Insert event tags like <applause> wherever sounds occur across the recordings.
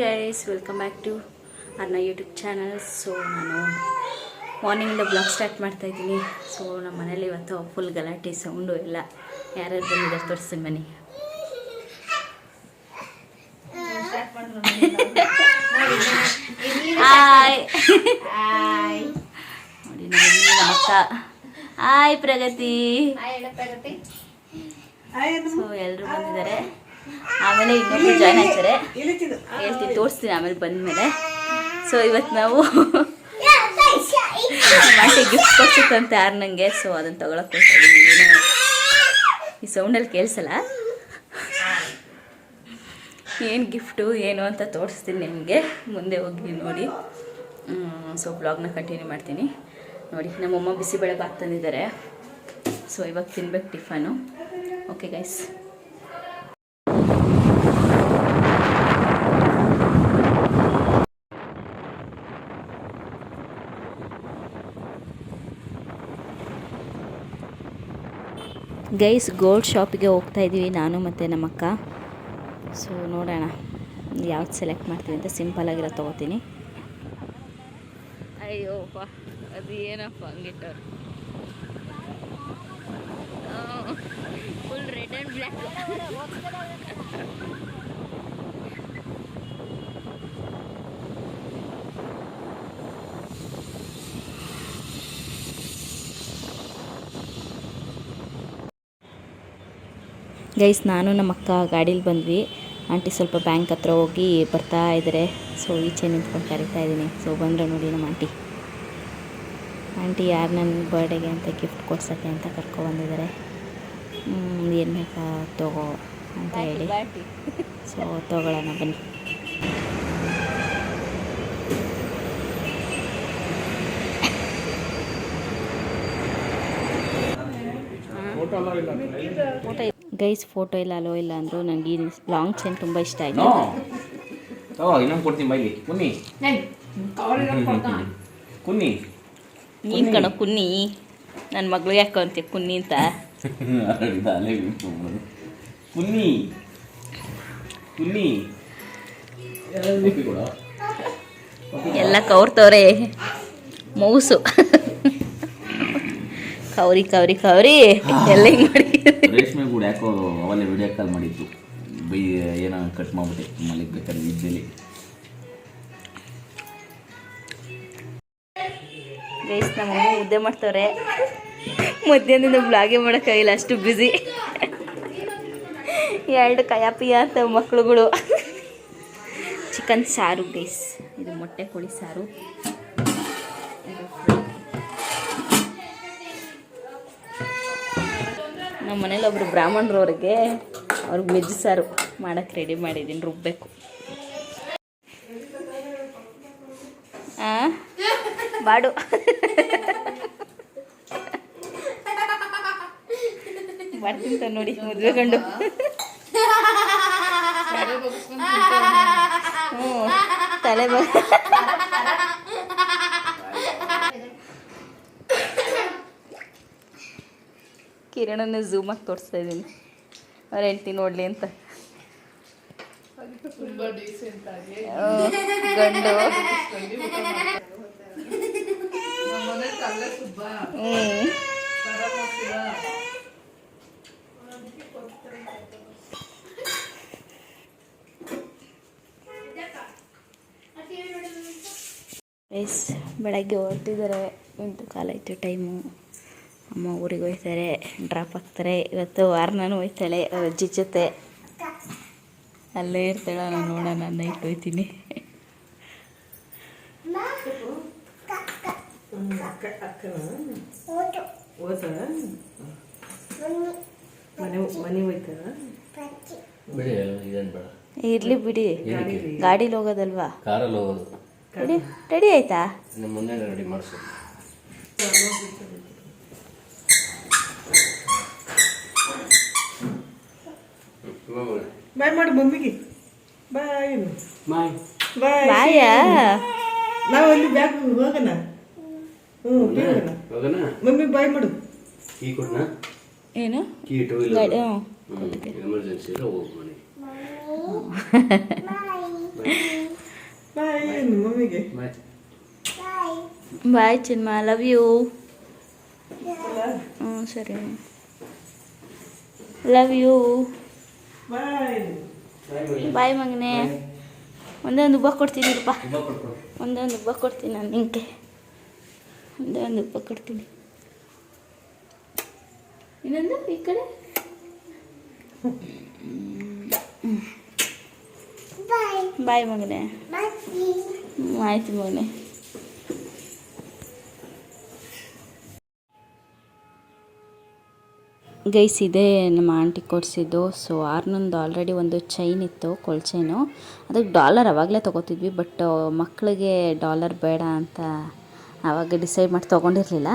Guys welcome back to ಅನ್ನ YouTube channel so ನಾನು ಮಾರ್ನಿಂಗಿಂದ ಬ್ಲಾಗ್ ಸ್ಟಾರ್ಟ್ ಮಾಡ್ತಾ ಇದ್ದೀನಿ. ಸೊ ನಮ್ಮ ಮನೇಲಿ ಇವತ್ತು ಫುಲ್ ಗಲಾಟೆ ಸೌಂಡು ಎಲ್ಲ. ಯಾರ್ಯಾರು ಬಂದಿದ್ದಾರೆ ತೋರಿಸ್ತೀನಿ ಬನ್ನಿ. ಹಾಯ್ ನೋಡಿ ನೋಡಿ ನಮ್ಮ ಅಕ್ಕ. ಹಾಯ್ ಪ್ರಗತಿ. ಸೊ ಎಲ್ಲರೂ ಬಂದಿದ್ದಾರೆ? ಆಮೇಲೆ ಇನ್ನೊಬ್ರು ಜಾಯ್ನ್ ಆಗ್ತಾರೆ. ಹೇಳ್ತೀನಿ ತೋರಿಸ್ತೀನಿ ಆಮೇಲೆ ಬಂದಮೇಲೆ. ಸೊ ಇವತ್ತು ನಾವು ಮಾಡಿ ಗಿಫ್ಟ್ ಅಂತ ಯಾರು ನನಗೆ ಸೊ ಅದನ್ನು ತೊಗೊಳಕ್ಕೆ ಈ ಸೌಂಡಲ್ಲಿ ಕೇಳಿಸಲ್ಲ. ಏನು ಗಿಫ್ಟು ಏನು ಅಂತ ತೋರಿಸ್ತೀನಿ ನಿಮಗೆ. ಮುಂದೆ ಹೋಗಿ ನೋಡಿ. ಸೊ ಬ್ಲಾಗ್ನ ಕಂಟಿನ್ಯೂ ಮಾಡ್ತೀನಿ. ನೋಡಿ ನಮ್ಮಮ್ಮ ಬಿಸಿಬೇಳೆ ಬಾತ್ ತಂದಿದ್ದಾರೆ. ಸೊ ಇವಾಗ ತಿನ್ಬೇಕು tiffin. Okay guys guys gold ಶಾಪಿಗೆ ಹೋಗ್ತಾ ಇದ್ದೀವಿ ನಾನು ಮತ್ತು ನಮ್ಮ ಅಕ್ಕ ಸೊ ನೋಡೋಣ ಯಾವ್ದು ಸೆಲೆಕ್ಟ್ ಮಾಡ್ತೀವಿ ಅಂತ ಸಿಂಪಲ್ ಆಗಿರೋ ತೊಗೋತೀನಿ. ಅಯ್ಯೋಪ್ಪ ಅದು ಏನಪ್ಪ ಹಂಗಿಟ್ಟವ್ರು full red and black guys ನಾನು ನಮ್ಮ ಅಕ್ಕ ಗಾಡೀಲಿ ಬಂದ್ವಿ. ಆಂಟಿ ಸ್ವಲ್ಪ ಬ್ಯಾಂಕ್ ಹತ್ರ ಹೋಗಿ ಬರ್ತಾ ಇದ್ದಾರೆ ಸೊ ಈಚೆ ನಿಂತ್ಕೊಂಡು ಕರಿತಾ ಇದ್ದೀನಿ. ಸೊ ಬಂದರೆ ನೋಡಿ ನಮ್ಮ ಆಂಟಿ. ಆಂಟಿ ಯಾರು ನನ್ನ ಬರ್ಡೇಗೆ ಅಂತ ಗಿಫ್ಟ್ ಕೊಡ್ಸೋಕ್ಕೆ ಅಂತ ಕರ್ಕೊಬಂದಿದ್ದಾರೆ ಏನು ಬೇಕಾ ತಗೋ ಅಂತ ಹೇಳಿ. ಸೊ ತಗೊಳ್ಳೋಣ ಬನ್ನಿ. ಗೈಸ್ ಫೋಟೋ ಇಲ್ಲ ಅಲೋ ಇಲ್ಲ ಅಂದರು ನನಗೆ ಈ ಲಾಂಗ್ ಚೈನ್ ತುಂಬ ಇಷ್ಟ ಆಯಿತು. ತಗೋ ಇನ್ನೊಂದು ಕೊಡ್ತೀನಿ ಬೈಲಿ. ಕುನ್ನಿ. ಕುನ್ನಿ. ನೀನು ಕಣೋ ಕುನ್ನಿ. ನನ್ನ ಮಗಳು ಯಾಕೋ ಅಂತೆ ಕುನ್ನಿ ಅಂತ? ಕುನ್ನಿ. ಕುನ್ನಿ. ಎಲ್ಲ ಕೌರ್ತವ್ರೆ ಮೌಸು. ಕೌರಿ ಕವರಿ ಕೌರಿ ಎಲ್ಲ ಹಿಂಗೆ ಮಾಡಿ. ರೇಷ್ಮೆ ಕೂಡ ಯಾಕೋ ಅವಲ್ಲೇ ವಿಡಿಯೋ ಕಾಲ್ ಮಾಡಿತ್ತು ಬೈ, ಏನೋ ಕಟ್ ಮಾಡ್ಬಿಟ್ಟೆ. ಮಲ್ಲಿಗೆ ಬೇಕಾದ್ರೆ ಇದ್ದಲ್ಲಿ ಮುದ್ದೆ ಮಾಡ್ತವ್ರೆ. ಮಧ್ಯಾಹ್ನದಿಂದ ಬ್ಲಾಗೇ ಮಾಡೋಕ್ಕಾಗಿಲ್ಲ, ಅಷ್ಟು ಬ್ಯುಸಿ ಎರಡು ಕಯಾಪಿಯ ಅಂತ ಮಕ್ಕಳುಗಳು ಚಿಕನ್ ಸಾರು, ಗೈಸ್. ಇದು ಮೊಟ್ಟೆ ಕೋಳಿ ಸಾರು. ನಮ್ಮ ಮನೇಲಿ ಒಬ್ಬರು ಬ್ರಾಹ್ಮಣರು ಅವ್ರಿಗೆ ವೆಜ್ ಸಾರು ಮಾಡೋಕ್ಕೆ ರೆಡಿ ಮಾಡಿದ್ದೀನಿ ರುಬ್ಬಬೇಕು ಆ? ಬಾಡು. ಮಾಡ್ತಿಂತ ನೋಡಿ ಮದುವೆ ಗಂಡು. ಹ್ಞೂ ತಲೆ ಬ ಕಿರಣನ ಆಗಿ ತೋರಿಸ್ತಾ ಇದ್ದೀನಿ. ಅವ್ರ ಹೆಂಡ್ತಿ ನೋಡಲಿ ಅಂತ. ಗಂಡು. ಎಸ್ ಬೆಳಗ್ಗೆ ಹೊರಟಿದ್ದಾರೆ. ಎಂಟು ಕಾಲಾಯಿತು ಟೈಮು. ಅಮ್ಮ ಊರಿಗೆ ಹೋಗ್ತಾರೆ ಡ್ರಾಪ್ ಆಗ್ತಾರೆ ಇವತ್ತು ವಾರನೂ ಹೋಯ್ತಾಳೆ ಅವ್ರ ಅಜ್ಜಿ ಜೊತೆ. ಅಲ್ಲೇ ಇರ್ತಾಳೆ ನಾನು ನೋಡೋಣ ನೈಟ್ ಹೋಯ್ತೀನಿ. ಇರ್ಲಿ ಮನೆ ಹೋಯ್ತಾರ? ಬಿಡಿ ಇದೇನು ಬೇಡ. ಇರಲಿ ಬಿಡಿ. ಗಾಡೀಲಿ ಹೋಗೋದಲ್ವಾ? ಕಾರಲ್ಲಿ ಹೋಗೋದು. ರೆಡಿ ರೆಡಿ ಆಯ್ತಾ ನಿಮ್ಮ ಮುಂದೆ ರೆಡಿ ಮಾಡಿಸು ಬಾಯ್ ಮಾಡಿ ಮಮ್ಮಿಗೆ. ಬಾಯ್ ಬಾಯ್. ಬಾಯಾ. ನಾವು ಅಲ್ಲಿ ಬ್ಯಾಗ್ ಹೋಗೋಣ. ಹ್ಞೂ ಹೋಗೋಣ? ಹೋಗೋಣ. ಮಮ್ಮಿ ಬಾಯ್ ಮಾಡು. ಕೀ ಕೊಡ್ನಾ? ಏನು? ಕೀ ಟೂ ಗಾಡಿ ವೀಲರ್ ಎಮರ್ಜೆನ್ಸಿ ಇಲ್ಲ ಹೋಗು ಮನೆಗೆ. ಮಮ್ಮಿಗೆ. ಬಾಯ್. Chinma love you. ಹ್ಞೂ ಸರಿ. Love you. ಬಾಯ್ ಮಗನೆ ಒಂದೊಂದು ಒಂದೇ ಒಂದು ಉಬ್ಬ ಕೊಡ್ತೀನಿರಪ್ಪ ಒಂದೊಂದು ಉಬ್ಬ ಕೊಡ್ತೀನಿ ನಾನು ನಿಂಗೆ. ಒಂದೊಂದು ಒಂದು ಉಬ್ಬ ಕೊಡ್ತೀನಿ. ಇನ್ನೊಂದು ಈ ಕಡೆ? ಬಾಯ್ ಮಗನೇ ಹ್ಞೂ ಆಯ್ತು ಮಗನೇ. ಗೈಸ್ ಇದೆ ನಮ್ಮ ಆಂಟಿ ಕೊಡಿಸಿದ್ದು. ಸೊ ಆರ್ನೊಂದು ಆಲ್ರೆಡಿ ಒಂದು ಚೈನ್ ಇತ್ತು ಕೊಳ್ ಚೈನು ಅದಕ್ಕೆ ಡಾಲರ್ ಅವಾಗಲೇ ತೊಗೋತಿದ್ವಿ ಬಟ್ ಮಕ್ಕಳಿಗೆ ಡಾಲರ್ ಬೇಡ ಅಂತ ಆವಾಗ ಡಿಸೈಡ್ ಮಾಡಿ ತೊಗೊಂಡಿರಲಿಲ್ಲ.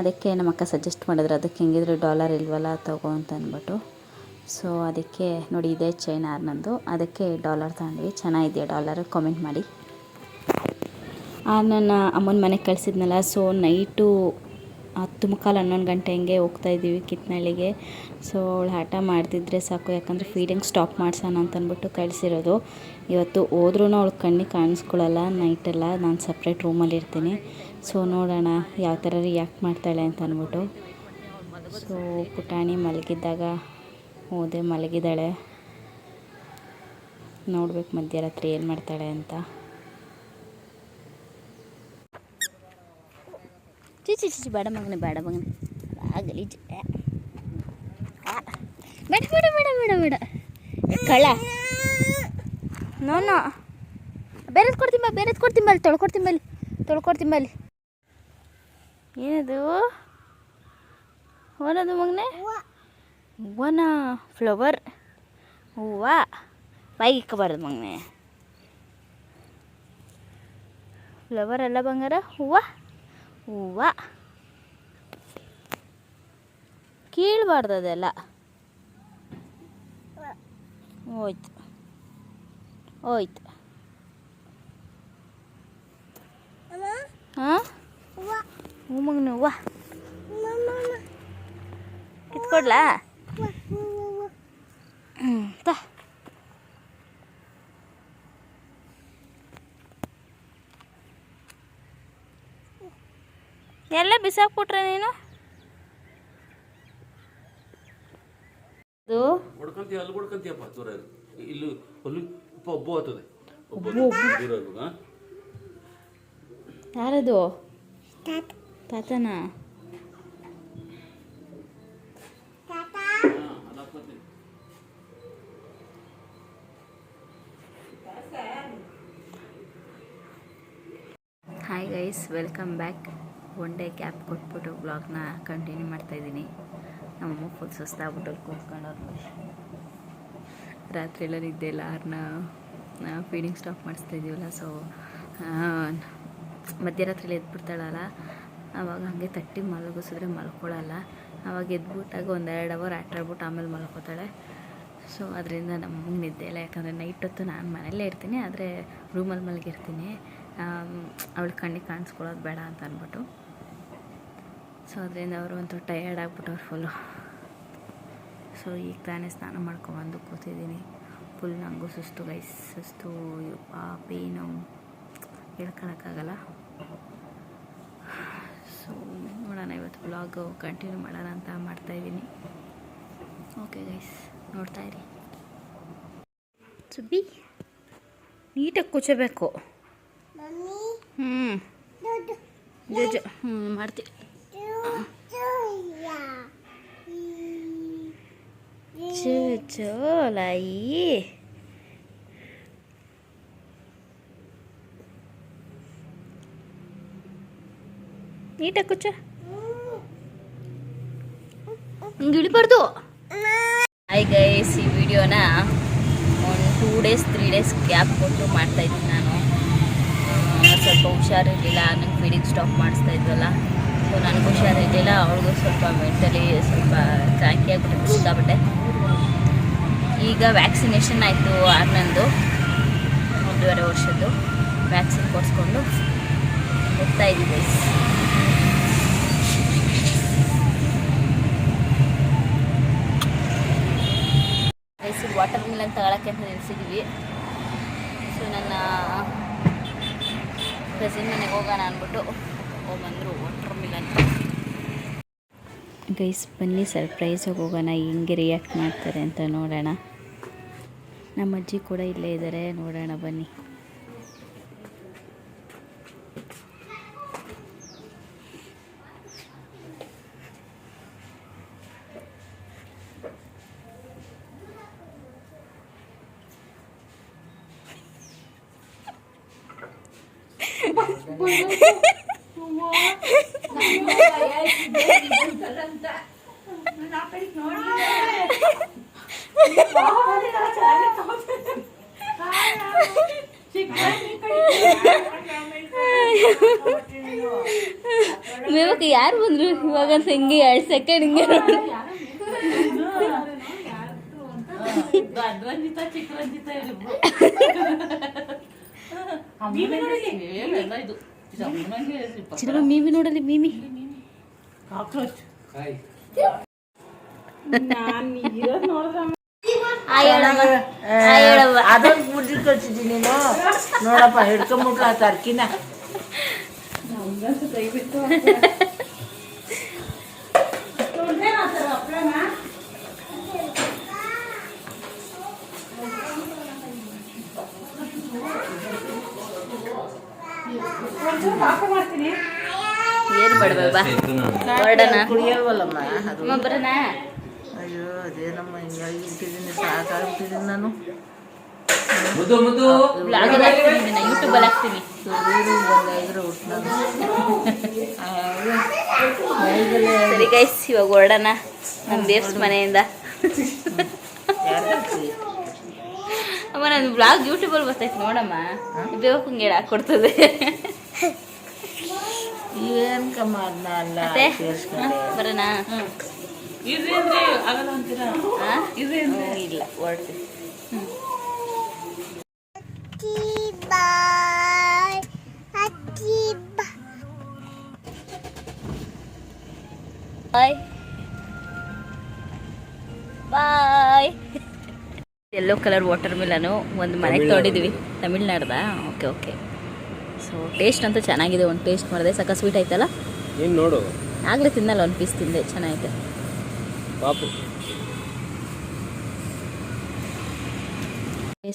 ಅದಕ್ಕೆ ನಮ್ಮ ಅಕ್ಕ ಸಜೆಸ್ಟ್ ಮಾಡಿದ್ರು, ಅದಕ್ಕೆ ಹೆಂಗಿದ್ರು ಡಾಲರ್ ಇಲ್ವಲ್ಲ, ತಗೋ ಅಂತ ಅಂದ್ಬಿಟ್ಟು. ಸೊ ಅದಕ್ಕೆ ನೋಡಿ ಇದೇ ಚೈನ್ ಆರ್ನಂದು. ಅದಕ್ಕೆ ಡಾಲರ್ ತಗೊಂಡ್ವಿ. ಚೆನ್ನಾಗಿದೆಯಾ ಡಾಲರ್ ಕಾಮೆಂಟ್ ಮಾಡಿ. ಆರ್ನನ್ನು ನನ್ನ ಅಮ್ಮನ ಮನೆಗೆ ಕಳಿಸಿದ್ನಲ್ಲ ಸೊ ನೈಟು ಹತ್ತು ಮುಕ್ಕಾಲು ಹನ್ನೊಂದು ಗಂಟೆ ಹಂಗೆ ಹೋಗ್ತಾ ಇದ್ದೀವಿ ಕಿತ್ನಳ್ಳಿಗೆ. ಸೊ ಅವಳು ಹಠ ಮಾಡ್ತಿದ್ರೆ ಸಾಕು, ಯಾಕಂದರೆ ಫೀಡಿಂಗ್ ಸ್ಟಾಪ್ ಮಾಡ್ಸೋಣ ಅಂತಂದ್ಬಿಟ್ಟು ಕಳಿಸಿರೋದು. ಇವತ್ತು ಹೋದ್ರೂ ಅವಳು ಕಣ್ಣಿಗೆ ಕಾಣಿಸ್ಕೊಳ್ಳಲ್ಲ ನೈಟೆಲ್ಲ ನಾನು ಸಪ್ರೇಟ್ ರೂಮಲ್ಲಿ ಇರ್ತೀನಿ. ಸೊ ನೋಡೋಣ ಯಾವ ಥರ ರಿಯಾಕ್ಟ್ ಮಾಡ್ತಾಳೆ ಅಂತ ಅಂದ್ಬಿಟ್ಟು ಸೊ ಪುಟಾಣಿ ಮಲಗಿದ್ದಾಗ ಹೋದೆ ಮಲಗಿದ್ದಾಳೆ. ನೋಡ್ಬೇಕು ಮಧ್ಯರಾತ್ರಿ ಏನು ಮಾಡ್ತಾಳೆ ಅಂತ. ಚಿಚಿ ಚಿಚಿ ಬೇಡ ಮಗನೇ ಬೇಡ ಮಗನೇ. ಆ. ಗಲೀಜು. ಬೇಡ ಬೇಡ ಬೇಡ ಬೇಡ ಬೇಡ. ಕಳ್ಳ. No no. ಬೇರೆದು ಕೊಡ್ತೀನಿ ಬಾ, ಬೇರೆದು ಕೊಡ್ತೀನಿ ಬಲ್ಲಿ ತೊಳ್ಕೊಡ್ತೀನಿ ಬಲ್ಲಿ ತೊಳ್ಕೊಡ್ತೀನಿ ಬಲ್ಲಿ ಏನದು? ಏನದು ಮಗನೇ? ಹೂವನ ಫ್ಲವರ್. ಹೂವ. ಬಾಯಿಗೆ ಇಕ್ಕಬಾರ್ದು ಮಗನೇ. ಫ್ಲವರ್ ಅಲ್ಲ ಬಂಗಾರ? ಹೂವ. ಹೂವ. ಕೀಳ್ಬಾರ್ದು ಅದೆಲ್ಲ ಹೋಯ್ತು. ಹೋಯ್ತು. ಹಾಂ? ಹೂ ಮಗನ ಹೂವ. ಕಿತ್ಕೊಡ್ಲಾ ಹ್ಞೂ ತಾ ಎಲ್ಲ ಬಿಸಾಕ್ಬಿಟ್ರೆ ನೀನು ಅದು ಹೊಡ್ಕೊಂತೀಯ ಅಲ್ಲಿ ಹೊಡ್ಕೊಂತೀಯಪ್ಪ ದೂರ ಇರು. ಇಲ್ಲಿ ಅಲ್ಲಿ ಒಬ್ಬ ಒಬ್ಬ ಆಗ್ತದೆ ಒಬ್ಬ ದೂರ ಬಿಸಾಕ್ಬಿಟ್ರೆ ನೀನು ಯಾರದು? ತಾತನ? Hi guys welcome back one day gap ಕೊಟ್ಬಿಟ್ಟು ಬ್ಲಾಗ್ನ ಕಂಟಿನ್ಯೂ ಮಾಡ್ತಾಯಿದ್ದೀನಿ ನಮ್ಮಮ್ಮ ಫುಲ್ ಸುಸ್ತಾಗ್ಬಿಟ್ಟು ನೋಡಿ ರಾತ್ರಿ ಎಲ್ಲ ನಿದ್ದೆ ಇಲ್ಲ ಅವ್ರನ್ನ ಫೀಡಿಂಗ್ ಸ್ಟಾಪ್ ಮಾಡಿಸ್ತಾ ಇದೀವಲ್ಲ ಸೊ ಮಧ್ಯರಾತ್ರಿಲಿ ಎದ್ಬಿಡ್ತಾಳಲ್ಲ ಆವಾಗ ಹಾಗೆ ತಟ್ಟಿ ಮಲಗಿಸಿದ್ರೆ ಮಲ್ಕೊಳ್ಳಲ್ಲ ಆವಾಗ ಎದ್ಬಿಟ್ಟಾಗ ಒಂದೆರಡು ಅವರ್ ಆಟಾಡ್ಬಿಟ್ಟು ಆಮೇಲೆ ಮಲ್ಕೋತಾಳೆ. ಸೊ ಅದರಿಂದ ನಮಗೆ ನಿದ್ದೆ ಇಲ್ಲ. ಯಾಕಂದರೆ ನೈಟ್ ಹೊತ್ತು ನಾನು ಮನೆಯಲ್ಲೇ ಇರ್ತೀನಿ, ಆದರೆ ರೂಮಲ್ಲಿ ಮಲಗಿರ್ತೀನಿ. ಅವಳು ಕಣ್ಣಿಗೆ ಕಾಣಿಸ್ಕೊಳ್ಳೋದು ಬೇಡ ಅಂತ ಅಂದ್ಬಿಟ್ಟು ಸೊ ಅದರಿಂದ ಅವರು ಒಂಥರ ಟಯರ್ಡ್ ಆಗಿಬಿಟ್ಟವ್ರು ಫುಲ್ಲು ಸೊ ಈಗ ತಾನೇ ಸ್ನಾನ ಮಾಡ್ಕೊಬಂದು ಕೂತಿದ್ದೀನಿ. ಫುಲ್ ನನಗೂ ಸುಸ್ತು ಗೈಸ್ ಸುಸ್ತು ಆ ಪೇನು ಹೇಳ್ಕೊಳಕ್ಕಾಗಲ್ಲ. ಸೊ ನೋಡೋಣ ಇವತ್ತು ಬ್ಲಾಗ್ ಕಂಟಿನ್ಯೂ ಮಾಡೋಣ ಅಂತ ಮಾಡ್ತಾಯಿದ್ದೀನಿ ಓಕೆ ಗೈಸ್ ನೋಡ್ತಾ ಇರಿ. ಸುಬ್ಬಿ ನೀಟಾಗಿ ಕೂಚಬೇಕು. ಹ್ಞೂ ಜೋಜು ಹ್ಞೂ ಮಾಡ್ತೀವಿ ಚೋಲಾಯಿ ನೀಟಾಗಿ ಕುಚ್ಚ ಹಿಂಗೆ ಇಳಿಬಾರ್ದು ಹಾಯ್ ಗೈಸ್ ಈ ವಿಡಿಯೋನ ಒಂದು two days three days gap ಕೊಟ್ಟು ಮಾಡ್ತಾ ಇದ್ದೀನಿ ನಾನು. ಸ್ವಲ್ಪ ಹುಷಾರಿರಲಿಲ್ಲ, ನಂಗೆ ಫೀಡಿಂಗ್ ಸ್ಟಾಪ್ ಮಾಡಿಸ್ತಾ ಇದ್ವಲ್ಲ. ಸೊ ನನಗೂ ಹುಷಾರಿರಲಿಲ್ಲ ಅವ್ರಿಗೂ ಸ್ವಲ್ಪ ಮೆಂಟಲಿ ಸ್ವಲ್ಪ ಕ್ರಾಂಕಿ ಆಗಿಬಿಟ್ಟು ಸಿಕ್ಕಾಬಿಟ್ಟೆ ಈಗ ವ್ಯಾಕ್ಸಿನೇಷನ್ ಆಯಿತು ಆರ್ನಂದು ಒಂದೂವರೆ ವರ್ಷದ್ದು ವ್ಯಾಕ್ಸಿನ್ ಕೊಡಿಸ್ಕೊಂಡು ಹೋಗ್ತಾ ಇದ್ದೀವಿ ಮೈಸೂರು ವಾಟರ್ ಮಿಲನ್ ತಗೊಳಕ್ಕೆ ಅಂತ ನಿಲ್ಸಿದ್ವಿ. ಸೊ ನನ್ನ ಕಸಿನ್ ಮನೆಗೆ ಹೋಗೋಣ ಅಂದ್ಬಿಟ್ಟು ವಾಟರ್ ಮಿಲನ್ ಗೈಸ್ ಬನ್ನಿ ಸರ್ಪ್ರೈಸಾಗಿ ಹೋಗೋಣ ಹೆಂಗೆ ರಿಯಾಕ್ಟ್ ಮಾಡ್ತಾರೆ ಅಂತ ನೋಡೋಣ. ನಮ್ಮ ಅಜ್ಜಿ ಕೂಡ ಇಲ್ಲೇ ಇದ್ದಾರೆ ನೋಡೋಣ ಬನ್ನಿ. <laughs> ಮೇವಕ್ಕೆ ಯಾರು ಬಂದ್ರು? ಇವಾಗ ಹಿಂಗೆ ಎರಡು ಸೆಕೆಂಡ್ ಹಿಂಗೆ ನೋಡಿ. ರಂಜಿತ ಚಿಕ್ಕ ಚಿರಮ ಮೀಮಿ ನೋಡಲಿ ಮೀಮಿ. ಕಾಕ್ರೋಚ್. ಅದೊಂದು ಬುದ್ಧಿ ಕಳ್ಸಿದ್ದೀನಿ ನೀನು? ನೋಡಪ್ಪ ಹಿಡ್ಕೊಂಬಿಟ್ಲ ಆ ತರ್ಕಿನ. <laughs> ಏನು ಮಾಡಬಾ? ಹೊರಡೋಣ. ಕುಡಿಯಲ್ವಲ್ಲಮ್ಮ ಅದು. ಅಮ್ಮ ಬರೋಣ ಅಯ್ಯೋ ಅದೇನಮ್ಮ ಹಿಂಗಾಗಿ ಇಟ್ಟಿದ್ದೀನಿ ಸಾಕಾಗ್ಬಿಟ್ಟಿದ್ದೀನಿ ನಾನು. ಮುದ್ದು ಮುದ್ದು. ಬ್ಲಾಗಲ್ಲಿ ಹಾಕ್ತೀನಿ ನಾನು ಯೂಟ್ಯೂಬಲ್ಲಿ ಹಾಕ್ತೀನಿ. ಸರಿ ಗೈಸ್ ಇವಾಗ ಹೊರಡೋಣ. ನಮ್ಮ ದೇವ್ಸ್ ಮನೆಯಿಂದ. ಅಮ್ಮ ನನ್ನ ಬ್ಲಾಗ್ ಯೂಟ್ಯೂಬಲ್ಲಿ ಬರ್ತೈತೆ ನೋಡಮ್ಮ. ಬೇಕು ಹೇಳಿ ಹಾಕ್ಕೊಡ್ತದೆ ಏನ್ ಕಮ್ಮ ಅಲ್ಲ ಬರೋಣ. ಇಲ್ಲ ಹೊರಡ್ತೀವಿ bye. Bye. Yellow colour watermelon ಒಂದು ಮನೆಗೆ ತೊಗೊಂಡಿದ್ವಿ ತಮಿಳ್ನಾಡ್ದ? ಓಕೆ ಓಕೆ ಸೊ ಟೇಸ್ಟ್ ಅಂತೂ ಚೆನ್ನಾಗಿದೆ ಒಂದು ಟೇಸ್ಟ್ ಮಾಡಿದೆ. ಸಕ್ಕ ಸ್ವೀಟ್ ಆಯ್ತಲ್ಲ? ನೀನು ನೋಡು. ಆಗಲೇ ತಿನ್ನಲ್ಲ ಒಂದು ಪೀಸ್ ತಿಂದೆ ಚೆನ್ನಾಗಿದೆ ಪಾಪು.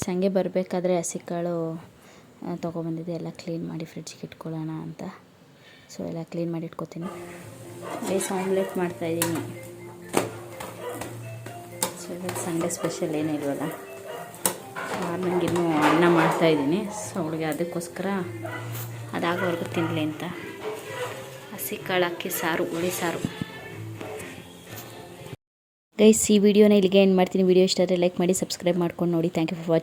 ಹಂಗೆ ಬರಬೇಕಾದ್ರೆ ಹಸಿಕಾಳು ಕಾಳು ತೊಗೊಬಂದಿದ್ದೆ. ಎಲ್ಲ ಕ್ಲೀನ್ ಮಾಡಿ ಫ್ರಿಡ್ಜ್ಗೆ ಇಟ್ಕೊಳ್ಳೋಣ ಅಂತ. ಸೊ ಎಲ್ಲ ಕ್ಲೀನ್ ಮಾಡಿ ಇಟ್ಕೋತೀನಿ. ಬೇಸ್ ಆಮ್ಲೆಟ್ ಮಾಡ್ತಾಯಿದ್ದೀನಿ ಇವತ್ತು ಸಂಡೇ ಸ್ಪೆಷಲ್ ಏನೂ ಇಲ್ವಲ್ಲ? ಮಾರ್ನಿಂಗ್ ಇನ್ನೂ ಅನ್ನ ಮಾಡ್ತಾಯಿದ್ದೀನಿ ಸೊ ಅವಳಿಗೆ ಅದಕ್ಕೋಸ್ಕರ ಅದಾಗೋವರೆಗೂ ತಿನ್ನಲಿ ಅಂತ. ಹಸಿ ಕಾಳು ಹಾಕಿ ಸಾರು, ಹುಳಿ ಸಾರು. ಗೈಸ್, ಈ ವಿಡಿಯೋನ ಇಲ್ಲಿಗೆ ಏನು ಮಾಡ್ತೀನಿ. ವಿಡಿಯೋ ಇಷ್ಟ ಆದರೆ ಲೈಕ್ ಮಾಡಿ ಸಬ್ಸ್ಕ್ರೈಬ್ ಮಾಡ್ಕೊಂಡು ನೋಡಿ. Thank you for watching